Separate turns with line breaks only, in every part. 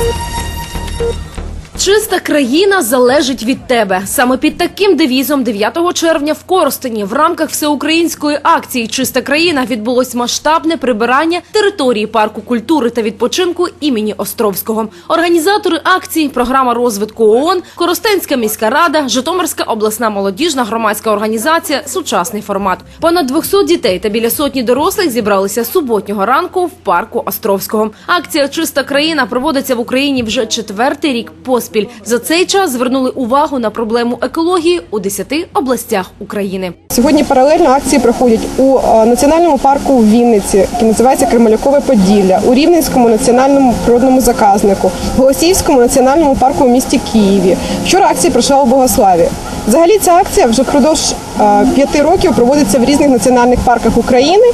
you Чиста країна залежить від тебе. Саме під таким девізом 9 червня в Коростені в рамках всеукраїнської акції Чиста країна відбулось масштабне прибирання території парку культури та відпочинку імені Островського. Організатори акції, програма розвитку ООН, Коростенська міська рада, Житомирська обласна молодіжна громадська організація Сучасний формат. Понад 200 дітей та біля сотні дорослих зібралися суботнього ранку в парку Островського. Акція Чиста країна проводиться в Україні вже четвертий рік поспіль. За цей час звернули увагу на проблему екології у 10 областях України.
Сьогодні паралельно акції проходять у е, національному парку у Вінниці, який називається Кремлякове Поділля, у Рівненському національному природному заказнику, в Голосіївському національному парку у місті Києві. Вчора акція пройшла у Богославі. Взагалі ця акція вже впродовж е, п'яти років проводиться в різних національних парках України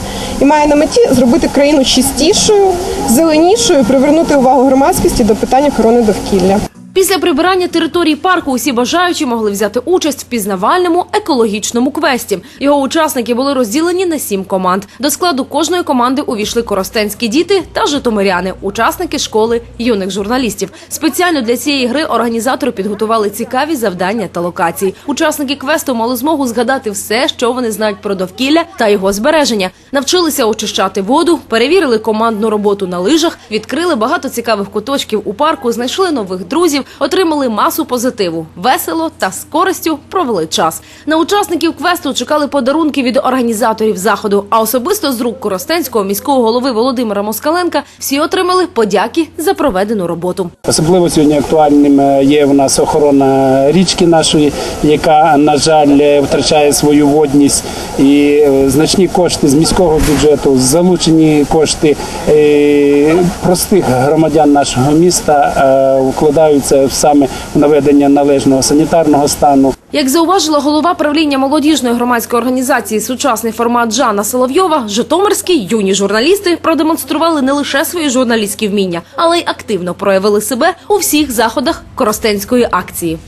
і має на меті зробити країну чистішою, зеленішою, привернути увагу громадськості до питань охорони довкілля.
Після прибирання території парку усі бажаючі могли взяти участь в пізнавальному екологічному квесті. Його учасники були розділені на сім команд. До складу кожної команди увійшли коростенські діти та житомиряни, учасники школи юних журналістів. Спеціально для цієї гри організатори підготували цікаві завдання та локації. Учасники квесту мали змогу згадати все, що вони знають про довкілля та його збереження. Навчилися очищати воду, перевірили командну роботу на лижах, відкрили багато цікавих куточків у парку, знайшли нових друзів, отримали масу позитиву, весело та з користю провели час. На учасників квесту чекали подарунки від організаторів заходу. А особисто з рук Коростенського міського голови Володимира Москаленка всі отримали подяки за проведену роботу.
Особливо сьогодні актуальним е, є в нас охорона річки нашої, яка, на жаль, е, втрачає свою водність. І е, значні кошти з міського бюджету, залучені кошти простих громадян нашого міста е, вкладаються саме наведення належного санітарного стану.
Як зауважила голова правління молодіжної громадської організації Сучасний формат Жана Соловйова, житомирські юні журналісти продемонстрували не лише свої журналістські вміння, але й активно проявили себе у всіх заходах Коростенської акції.